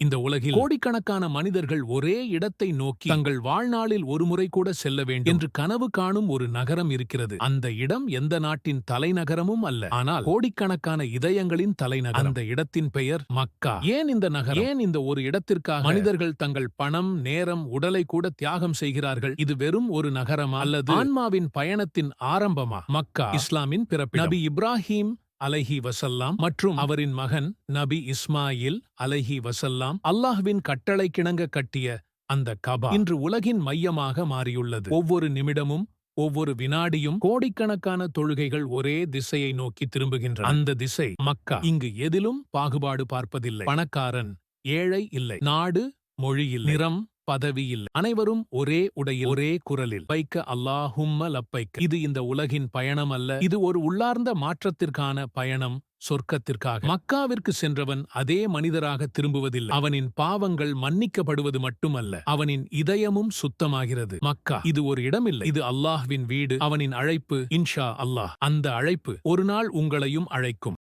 இந்த உலகில் கோடிக்கணக்கான மனிதர்கள் ஒரே இடத்தை நோக்கி தங்கள் வாழ்நாளில் ஒருமுறை கூட செல்ல வேண்டும் என்று கனவு காணும் ஒரு நகரம் இருக்கிறது. அந்த இடம் எந்த நாட்டின் தலைநகரமும் அல்ல. ஆனால் கோடிக்கணக்கான இதயங்களின் தலைநகரம். அந்த இடத்தின் பெயர் மக்கா. ஏன் இந்த நகரம்? ஏன் இந்த ஒரு இடத்திற்காக மனிதர்கள் தங்கள் பணம் நேரம் உடலை கூட தியாகம் செய்கிறார்கள்? இது வெறும் ஒரு நகரமா? அல்லது ஆன்மாவின் பயணத்தின் ஆரம்பமா? மக்கா. இஸ்லாமின் பிறப்பு நபி இப்ராஹிம் அலைஹி வசல்லாம் மற்றும் அவரின் மகன் நபி இஸ்மாயில் அலைஹி வசல்லாம் அல்லாஹ்வின் கட்டளை கிணங்க கட்டிய அந்த கபா இன்று உலகின் மையமாக மாறியுள்ளது. ஒவ்வொரு நிமிடமும் ஒவ்வொரு வினாடியும் கோடிக்கணக்கான தொழுகைகள் ஒரே திசையை நோக்கி திரும்புகின்றன. அந்த திசை மக்கா. இங்கு எதிலும் பாகுபாடு பார்ப்பதில்லை. பணக்காரன் ஏழை இல்லை. நாடு மொழியில் நிறம் பதவியில் அனைவரும் ஒரே உடையில் ஒரே குரலில் வைக்க அல்லாஹும்ம லப்பைக்க. இது இந்த உலகின் பயணம் அல்ல இது ஒரு உள்ளார்ந்த மாற்றத்திற்கான பயணம் சொர்க்கத்திற்காக. மக்காவிற்கு சென்றவன் அதே மனிதராக திரும்புவதில்லை. அவனின் பாவங்கள் மன்னிக்கப்படுவது மட்டுமல்ல. அவனின் இதயமும் சுத்தமாகிறது. மக்கா இது ஒரு இடமில்லை. இது அல்லாஹ்வின் வீடு. அவனின் அழைப்பு இன்ஷா அல்லாஹ். அந்த அழைப்பு ஒரு நாள் உங்களையும் அழைக்கும்.